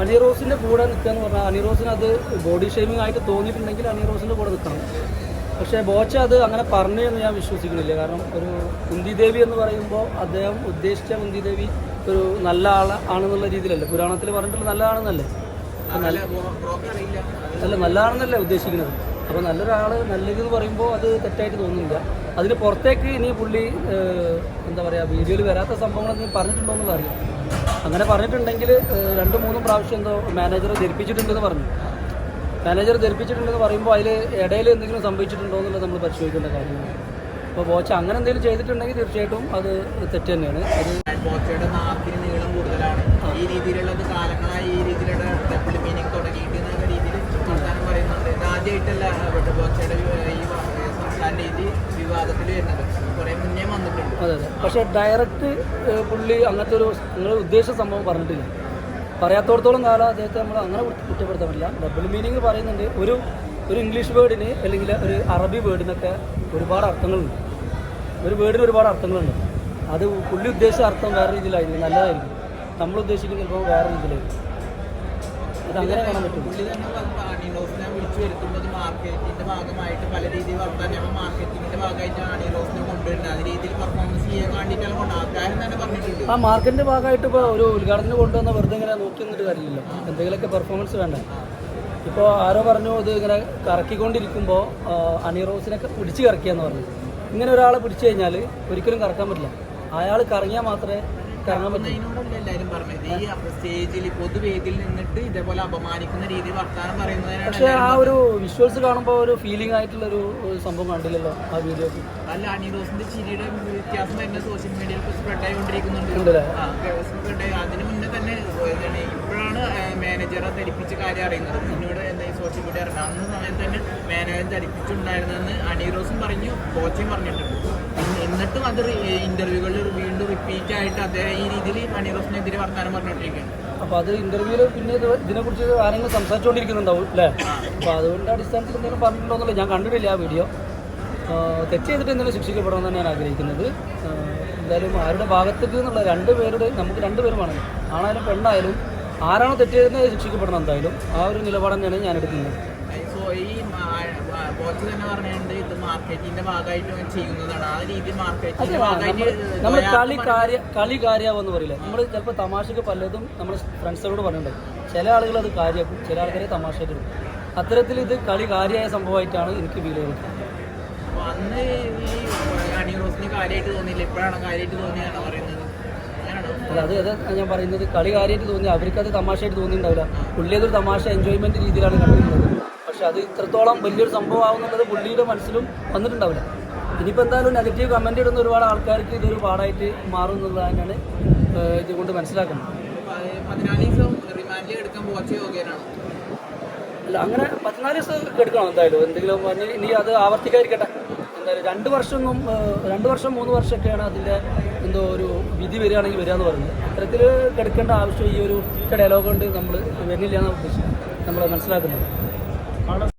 അണിറോസിന്റെ കൂടെ നിൽക്കുക എന്ന് പറഞ്ഞാൽ അണിറോസിന് അത് ബോഡി ഷേമിംഗ് ആയിട്ട് തോന്നിയിട്ടുണ്ടെങ്കിൽ അണിറോസിന്റെ കൂടെ നിൽക്കണം. പക്ഷേ ബോച്ച അത് അങ്ങനെ പറഞ്ഞു എന്ന് ഞാൻ വിശ്വസിക്കുന്നില്ല. കാരണം ഒരു കുന്തിദേവി എന്ന് പറയുമ്പോൾ അദ്ദേഹം ഉദ്ദേശിച്ച കുന്തിദേവി ഒരു നല്ല ആൾ ആണെന്നുള്ള രീതിയിലല്ലേ. പുരാണത്തിൽ പറഞ്ഞിട്ടുള്ള നല്ലതാണെന്നല്ലേ നല്ല അല്ല നല്ലതാണെന്നല്ലേ ഉദ്ദേശിക്കുന്നത്. അപ്പോൾ നല്ലൊരാൾ നല്ലതെന്ന് പറയുമ്പോൾ അത് തെറ്റായിട്ട് തോന്നുന്നില്ല. അതിന് പുറത്തേക്ക് ഇനി പുള്ളി എന്താ പറയുക വീഡിയോയിൽ വരാത്ത സംഭവങ്ങളൊന്നും പറഞ്ഞിട്ടുണ്ടോ എന്നുള്ളത് അറിയാം അങ്ങനെ പറഞ്ഞിട്ടുണ്ടെങ്കിൽ രണ്ട് മൂന്നും പ്രാവശ്യം എന്തോ മാനേജർ ധരിപ്പിച്ചിട്ടുണ്ടെന്ന് പറഞ്ഞു. മാനേജർ ധരിപ്പിച്ചിട്ടുണ്ടെന്ന് പറയുമ്പോൾ അതിൽ ഇടയിൽ എന്തെങ്കിലും സംഭവിച്ചിട്ടുണ്ടോ എന്നുള്ളത് നമ്മൾ പരിശോധിക്കേണ്ട കാര്യമാണ്. അപ്പോൾ ബോച്ച അങ്ങനെ എന്തെങ്കിലും ചെയ്തിട്ടുണ്ടെങ്കിൽ തീർച്ചയായിട്ടും അത് തെറ്റ് തന്നെയാണ്. അത് ബോച്ചയുടെ നാക്കിന് നീളം കൂടുതലാണ്. ഈ രീതിയിലുള്ളത് കാലങ്ങളായി ഈ രീതിയിലുള്ള ഡബിൾ മീനിങ് തുടങ്ങിയിട്ട് എന്നുള്ള രീതിയിൽ വർത്താനം പറയുന്നുണ്ട് ഇത് ആദ്യമായിട്ടല്ല ഇവിടെ ബോച്ചയുടെ ഈ വ- സംസാര രീതി വിവാദത്തിൽ വരുന്നത് കുറെ മുന്നേ വന്നിട്ടുണ്ട് അതെ അതെ. പക്ഷേ ഡയറക്റ്റ് പുള്ളി അങ്ങനത്തെ ഒരു നിങ്ങൾ ഉദ്ദേശിച്ച സംഭവം പറഞ്ഞിട്ടില്ല. പറയാത്തോടത്തോളം കാലം അദ്ദേഹത്തെ നമ്മൾ അങ്ങനെ കുറ്റ- കുറ്റപ്പെടുത്താൻ പറ്റില്ല. ഡബിൾ മീനിങ് പറയുന്നുണ്ട് ഒരു ഒരു ഇംഗ്ലീഷ് വേർഡിന് അല്ലെങ്കിൽ ഒരു അറബി വേർഡിനൊക്കെ ഒരുപാട് അർത്ഥങ്ങളുണ്ട്. ഒരു വേർഡിന് ഒരുപാട് അർത്ഥങ്ങളുണ്ട്. അത് പുള്ളി ഉദ്ദേശിച്ച അർത്ഥം വേറെ രീതിയിലായിരിക്കും. നല്ലതായിരിക്കും. നമ്മൾ ഉദ്ദേശിക്കുന്ന ചിലപ്പോൾ വേറെ രീതിയിലായിരിക്കും. അത് അങ്ങനെ കാണാൻ പറ്റും. പുള്ളി തന്നെ വിളിച്ചു വരുത്തുമ്പോൾ മാർക്കറ്റിന്റെ ഭാഗമായിട്ട് പല രീതിയിൽ ഭാഗമായിട്ട് കൊണ്ടുവരുന്നത്. അത് രീതിയിൽ പെർഫോമൻസ് ചെയ്യാൻ വേണ്ടിയിട്ടാണ് കൊണ്ട് തന്നെ പറഞ്ഞിട്ടുണ്ട് ആ മാർക്കറ്റിന്റെ ഭാഗമായിട്ട് ഇപ്പോൾ ഒരു ഉദ്ഘാടനത്തിന് കൊണ്ടുവന്ന വെറുതെ ഇങ്ങനെ നോക്കി നിന്നിട്ട് കാര്യമില്ലല്ലോ. എന്തെങ്കിലുമൊക്കെ പെർഫോമൻസ് വേണ്ടേ? ഇപ്പോൾ ആരോ പറഞ്ഞു ഇത് ഇങ്ങനെ കറക്കിക്കൊണ്ടിരിക്കുമ്പോൾ അണി റോസിനൊക്കെ പിടിച്ച് കറക്കിയെന്ന് പറഞ്ഞു. ഇങ്ങനെ ഒരാളെ പിടിച്ചു കഴിഞ്ഞാൽ ഒരിക്കലും കറക്കാൻ പറ്റില്ല. അയാൾ കറങ്ങിയാൽ മാത്രമേ പറ്റൂ. അതിനോടല്ല എല്ലാവരും പറഞ്ഞത്? ഈ സ്റ്റേജിൽ പൊതുവേദിയിൽ നിന്നിട്ട് ഇതേപോലെ അപമാനിക്കുന്ന രീതി വർത്താനം പറയുന്നതിനാണ് പക്ഷേ ആ ഒരു വിഷ്വൽസ് കാണുമ്പോൾ ഒരു ഫീലിംഗ് ആയിട്ടുള്ള ഒരു സംഭവം കണ്ടില്ലല്ലോ ആ വീഡിയോ അല്ല അനിദോസിന്റെ ചിരിയുടെ വ്യത്യാസം തന്നെ സോഷ്യൽ മീഡിയയിൽ സ്പ്രെഡ് ആയിക്കൊണ്ടിരിക്കുന്നുണ്ട് ആയി. അതിന് മുന്നേ തന്നെ ഇപ്പോഴാണ് മാനേജറെ ധരിപ്പിച്ച കാര്യം അറിയുന്നത്. മുന്നോട് അറിഞ്ഞത് അന്ന് സമയത്ത് തന്നെ മാനേജർ ധരിപ്പിച്ചിട്ടുണ്ടായിരുന്നെന്ന് അണിറോസും പറഞ്ഞു കോച്ചും പറഞ്ഞിട്ടുണ്ട്. എന്നിട്ടും അത് ഇന്റർവ്യൂകളിൽ വീണ്ടും റിപ്പീറ്റ് ആയിട്ട് അദ്ദേഹം ഈ രീതിയിൽ അണിറോസിനെതിരെ വർത്തമാനം പറഞ്ഞുകൊണ്ടിരിക്കുകയാണ് അപ്പോൾ അത് ഇന്റർവ്യൂവിൽ പിന്നെ ഇത് ഇതിനെക്കുറിച്ച് ആരെങ്കിലും സംസാരിച്ചുകൊണ്ടിരിക്കുന്നുണ്ടാവും അല്ലേ അപ്പോൾ അതുകൊണ്ട് അടിസ്ഥാനത്തിൽ എന്തെങ്കിലും പറഞ്ഞിട്ടുണ്ടോ ഞാൻ കണ്ടിട്ടില്ല ആ വീഡിയോ തെറ്റ് ചെയ്തിട്ട് എന്തെങ്കിലും ശിക്ഷിക്കപ്പെടണമെന്ന് ഞാൻ ആഗ്രഹിക്കുന്നത്. എന്തായാലും ആരുടെ ഭാഗത്തേക്ക് എന്നുള്ള രണ്ട് പേരുടെ നമുക്ക് രണ്ട് പേരുമാണ്. ആണായാലും പെണ്ണായാലും ആരാണോ തെറ്റ് ചെയ്തത് ശിക്ഷിക്കപ്പെടണം എന്തായാലും. ആ ഒരു നിലപാട് തന്നെയാണ് ഞാൻ എടുക്കുന്നത് സോ ഈ കോച്ച് തന്നെ പറഞ്ഞിട്ടുണ്ട് ഇത് മാർക്കറ്റിന്റെ ഭാഗമായിട്ട് ചെയ്യുന്നതാണ്. ആ രീതി മാർക്കറ്റിന്റെ ഭാഗമായിട്ട് നമ്മൾ കളി കാര്യ കളി കാര്യാവെന്ന് പറയില്ല. നമ്മൾ ചിലപ്പോൾ തമാശക്ക് പലതും നമ്മൾ ഫ്രണ്ട്സുകളോട് പറഞ്ഞിട്ടുണ്ട്. ചില ആളുകൾ അത് കാര്യമാക്കും ചില ആൾക്കാരെ തമാശയായിട്ട് എടുക്കും. അത്തരത്തിൽ ഇത് കളി കാര്യമായ സംഭവമായിട്ടാണ് എനിക്ക് ഫീൽ ചെയ്തത് അന്ന് ഈ റോസിന് കാര്യമായിട്ട് തോന്നിയില്ല. ഇപ്പോഴാണ് കാര്യമായിട്ട് തോന്നിയാണ് പറയുന്നത്? അല്ല അത് അത് ഞാൻ പറയുന്നത് കളി കാര്യമായിട്ട് തോന്നി അവർക്കത് തമാശയായിട്ട് തോന്നിയിട്ടുണ്ടാവില്ല. പുള്ളി അതൊരു തമാശ എൻജോയ്മെന്റ് രീതിയിലാണ് കണ്ടിരുന്നത് പക്ഷെ അത് ഇത്രത്തോളം വലിയൊരു സംഭവം ആവുന്നുള്ളത് പുള്ളിയുടെ മനസ്സിലും വന്നിട്ടുണ്ടാവില്ല. ഇനിയിപ്പോൾ എന്തായാലും നെഗറ്റീവ് കമന്റ് ഇടുന്ന ഒരുപാട് ആൾക്കാർക്ക് ഇതൊരു പാടായിട്ട് മാറും എന്നുള്ളത് തന്നെയാണ് ഇതുകൊണ്ട് മനസ്സിലാക്കുന്നത്. അല്ല അങ്ങനെ പതിനാല് ദിവസം എടുക്കണം എന്തായാലും. എന്തെങ്കിലും പറഞ്ഞ് ഇനി അത് ആവർത്തിക്കാതിരിക്കട്ടെ. രണ്ട് വർഷമൊന്നും രണ്ട് വർഷം മൂന്ന് വർഷമൊക്കെയാണ് അതിന്റെ എന്തോ ഒരു വിധി വരികയാണെങ്കിൽ വരിക എന്ന് പറയുന്നത്. അത്തരത്തിൽ കിടക്കേണ്ട ആവശ്യം ഈ ഒരു ഡയലോഗ് കൊണ്ട് നമ്മൾ വരുന്നില്ല എന്നാണ് ഉദ്ദേശിച്ചത് നമ്മൾ മനസ്സിലാക്കുന്നത്.